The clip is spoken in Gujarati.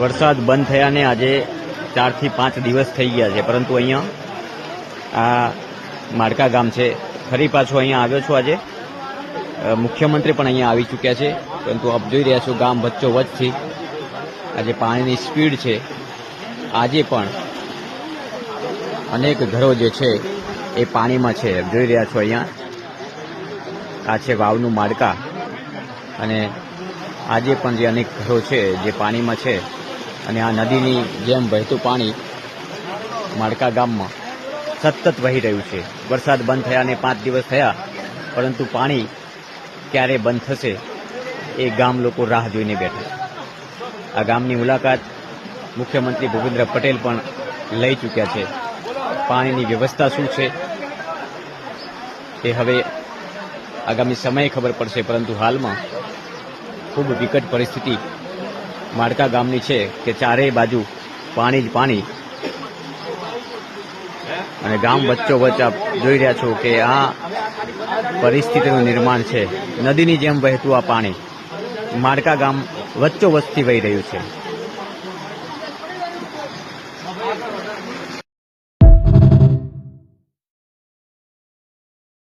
વરસાદ બંધ થયાને આજે ચારથી પાંચ દિવસ થઈ ગયા છે. પરંતુ અહીંયા આ માડકા ગામ છે. ફરી પાછો અહીંયા આવ્યો છું આજે. મુખ્યમંત્રી પણ અહીંયા આવી ચૂક્યા છે. પરંતુ આપ જોઈ રહ્યા છો ગામ વચ્ચો વચ્ચથી આજે પાણીની સ્પીડ છે. આજે પણ અનેક ઘરો જે છે એ પાણીમાં છે. જોઈ રહ્યા છો અહીંયા. આ છે વાવનું માડકા. અને આજે પણ જે અનેક ઘરો છે જે પાણીમાં છે અને આ નદીની જેમ વહેતું પાણી માડકા ગામમાં સતત વહી રહ્યું છે. વરસાદ બંધ થયાને પાંચ દિવસ થયા, પરંતુ પાણી ક્યારે બંધ થશે એ ગામ લોકો રાહ જોઈને બેઠા આ ગામની મુલાકાત મુખ્યમંત્રી ભૂપેન્દ્ર પટેલ પણ લઈ ચૂક્યા છે. પાણીની વ્યવસ્થા શું છે એ હવે આગામી સમયે ખબર પડશે, પરંતુ હાલમાં ખૂબ વિકટ પરિસ્થિતિ માળકા ગામની છે કે ચારેય બાજુ પાણી જ પાણી. અને ગામ વચ્ચો વચ્ચ આપ જોઈ રહ્યા છો કે આ પરિસ્થિતિનું નિર્માણ છે. નદીની જેમ વહેતું આ પાણી માળકા ગામ વચ્ચોવચ્ચથી વહી રહ્યું છે.